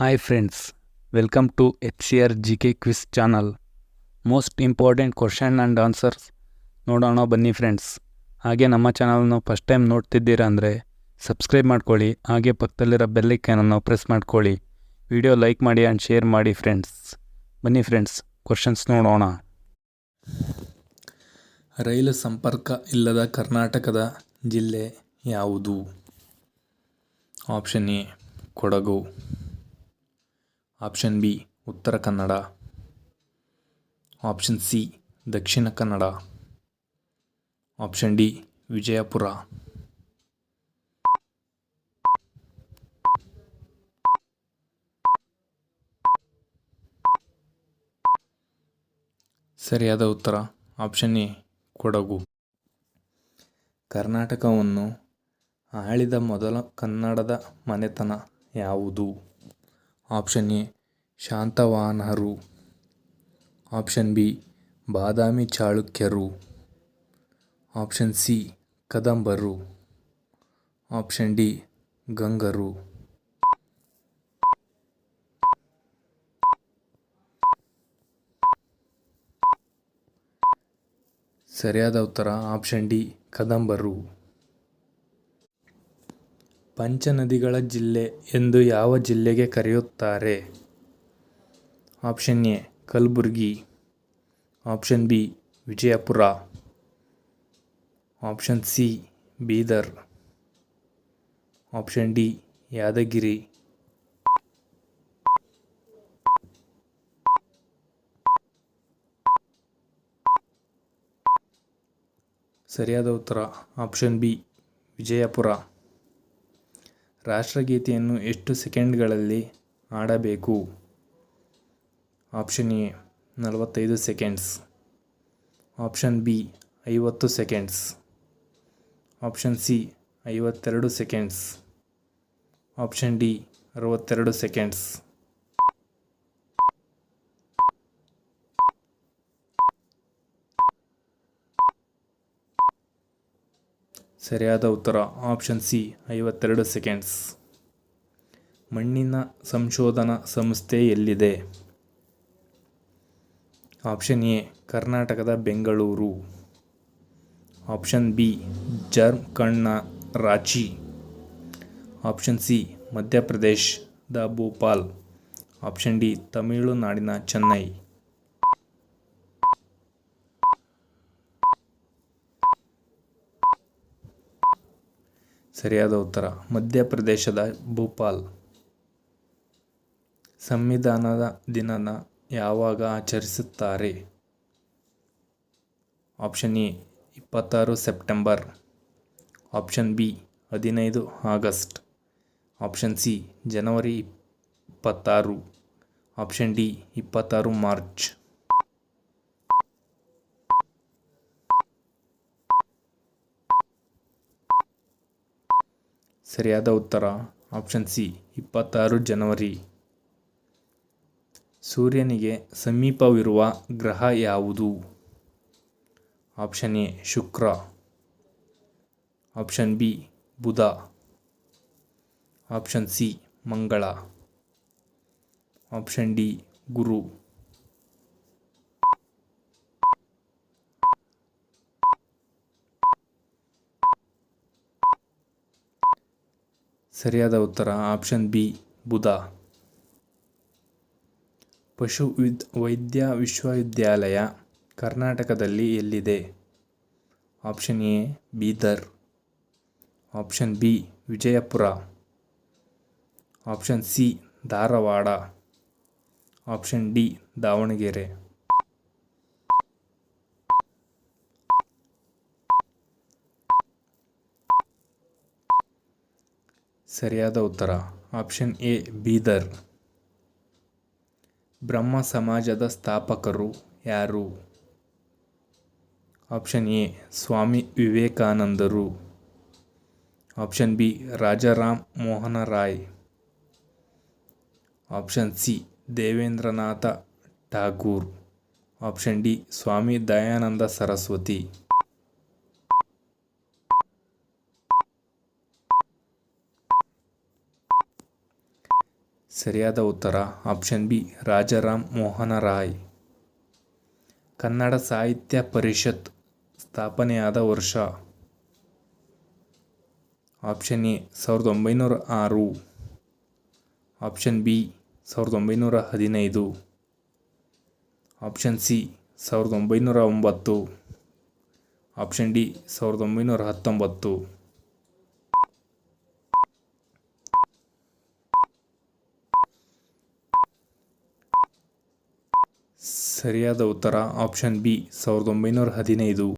Hi friends welcome to H C R G K quiz channel most important question and answers ನೋಡೋಣ ಬನ್ನಿ friends ಹಾಗೆ ನಮ್ಮ ಚಾನಲ್ನ first time ನೋಡ್ತಿದ್ದೀರಾ ಅಂದರೆ ಸಬ್ಸ್ಕ್ರೈಬ್ ಮಾಡ್ಕೊಳ್ಳಿ, ಹಾಗೆ ಪಕ್ಕದಲ್ಲಿರೋ ಬೆಲ್ಲೈಕನನ್ನು ಪ್ರೆಸ್ ಮಾಡ್ಕೊಳ್ಳಿ. ವಿಡಿಯೋ ಲೈಕ್ ಮಾಡಿ ಆ್ಯಂಡ್ ಶೇರ್ ಮಾಡಿ ಫ್ರೆಂಡ್ಸ್ ಬನ್ನಿ ಫ್ರೆಂಡ್ಸ್ ಕ್ವಶನ್ಸ್ ನೋಡೋಣ. ರೈಲು ಸಂಪರ್ಕ ಇಲ್ಲದ ಕರ್ನಾಟಕದ ಜಿಲ್ಲೆ ಯಾವುದು? Option A Kodagu. Option B, Uttara Kannada. Option C, Dakshina Kannada. Option D, Vijayapura. ಸರಿಯಾದ ಉತ್ತರ, ಆಪ್ಷನ್ ಎ, ಕೊಡಗು. ಕರ್ನಾಟಕವನ್ನು ಆಳಿದ ಮೊದಲ ಕನ್ನಡದ ಮನೆತನ ಯಾವುದು? ಆಪ್ಷನ್ ಎ ಶಾತವಾಹನರು ಆಪ್ಷನ್ ಬಿ, ಬಾದಾಮಿ ಚಾಳುಕ್ಯರು. ಆಪ್ಷನ್ ಸಿ, ಕದಂಬರು. ಆಪ್ಷನ್ ಡಿ, ಗಂಗರು. ಸರಿಯಾದ ಉತ್ತರ ಆಪ್ಷನ್ ಡಿ, ಕದಂಬರು. ಪಂಚನದಿಗಳ ಜಿಲ್ಲೆ ಎಂದು ಯಾವ ಜಿಲ್ಲೆಗೆ ಕರೆಯುತ್ತಾರೆ? Option A, Kalaburagi. Option B, Vijayapura. Option C, Bidar. Option D, Yadgir. ಸರಿಯಾದ ಉತ್ತರ, ಆಪ್ಷನ್ ಬಿ, ವಿಜಯಪುರ. ರಾಷ್ಟ್ರಗೀತೆಯನ್ನು ಎಷ್ಟು ಸೆಕೆಂಡ್ಗಳಲ್ಲಿ ಹಾಡಬೇಕು? ಆಪ್ಷನ್ ಎ, ನಲವತ್ತೈದು ಸೆಕೆಂಡ್ಸ್. ಆಪ್ಷನ್ ಬಿ, ಐವತ್ತು ಸೆಕೆಂಡ್ಸ್. ಆಪ್ಷನ್ ಸಿ, ಐವತ್ತೆರಡು ಸೆಕೆಂಡ್ಸ್. ಆಪ್ಷನ್ ಡಿ, ಅರವತ್ತೆರಡು ಸೆಕೆಂಡ್ಸ್. ಸರಿಯಾದ ಉತ್ತರ ಆಪ್ಷನ್ ಸಿ ಐವತ್ತೆರಡು ಸೆಕೆಂಡ್ಸ್ ಮಣ್ಣಿನ ಸಂಶೋಧನಾ ಸಂಸ್ಥೆ ಎಲ್ಲಿದೆ? ಆಪ್ಷನ್ ಎ ಕರ್ನಾಟಕದ ಬೆಂಗಳೂರು. ಆಪ್ಷನ್ ಬಿ ಜಾರ್ಖಂಡ್ನ ರಾಚಿ. ಆಪ್ಷನ್ ಸಿ ಮಧ್ಯಪ್ರದೇಶದ ಭೋಪಾಲ್. ಆಪ್ಷನ್ ಡಿ ತಮಿಳುನಾಡಿನ ಚೆನ್ನೈ. ಸರಿಯಾದ ಉತ್ತರ. ಮಧ್ಯಪ್ರದೇಶದ ಭೋಪಾಲ್. ಸಂವಿಧಾನದ ದಿನನ ಯಾವಾಗ ಆಚರಿಸುತ್ತಾರೆ? ಆಪ್ಷನ್ ಎ, ಇಪ್ಪತ್ತಾರು ಸೆಪ್ಟೆಂಬರ್. ಆಪ್ಷನ್ ಬಿ, ಹದಿನೈದು ಆಗಸ್ಟ್. ಆಪ್ಷನ್ ಸಿ, ಜನವರಿ ಇಪ್ಪತ್ತಾರು. ಆಪ್ಷನ್ ಡಿ, ಇಪ್ಪತ್ತಾರು ಮಾರ್ಚ್. ಸರಿಯಾದ ಉತ್ತರ. ಆಪ್ಷನ್ ಸಿ, ಇಪ್ಪತ್ತಾರು ಜನವರಿ. ಸೂರ್ಯನಿಗೆ ಸಮೀಪವಿರುವ ಗ್ರಹ ಯಾವುದು? ಆಪ್ಷನ್ ಎ, ಶುಕ್ರ. ಆಪ್ಷನ್ ಬಿ, ಬುಧ. ಆಪ್ಷನ್ ಸಿ, ಮಂಗಳ. ಆಪ್ಷನ್ ಡಿ, ಗುರು. ಸರಿಯಾದ ಉತ್ತರ ಆಪ್ಷನ್ ಬಿ ಬುಧ. ಪಶು ವಿದ್, ವೈದ್ಯ ವಿಶ್ವವಿದ್ಯಾಲಯ ಕರ್ನಾಟಕದಲ್ಲಿ ಎಲ್ಲಿದೆ? Option A Bidar. Option B Vijayapura. Option C Dharwad. Option D Davanagere. ಸರಿಯಾದ ಉತ್ತರ. Option A, Bidar. ಬ್ರಹ್ಮ ಸಮಾಜದ ಸ್ಥಾಪಕರು ಯಾರು? ಆಪ್ಷನ್ ಎ, ಸ್ವಾಮಿ ವಿವೇಕಾನಂದರು. Option B, Rajaram Mohan Roy option C, Debendranath Tagore. Option D, Swami Dayananda Saraswati. ಸರಿಯಾದ ಉತ್ತರ. Option B, Rajaram Mohan Roy. Kannada Sahitya Parishat ಸ್ಥಾಪನೆಯಾದ ವರ್ಷ. Option A, ಸಾವಿರದ ಒಂಬೈನೂರ ಆರು. ಆಪ್ಷನ್ ಬಿ, ಸಾವಿರದ ಒಂಬೈನೂರ ಹದಿನೈದು. ಆಪ್ಷನ್ ಸಿ, ಸಾವಿರದ ಒಂಬೈನೂರ ಒಂಬತ್ತು. ಆಪ್ಷನ್ ಡಿ, ಸಾವಿರದ ಒಂಬೈನೂರ ಹತ್ತೊಂಬತ್ತು. ಸರಿಯಾದ ಉತ್ತರ ಆಪ್ಷನ್ ಬಿ ಸಾವಿರದ ಒಂಬೈನೂರ ಹದಿನೈದು.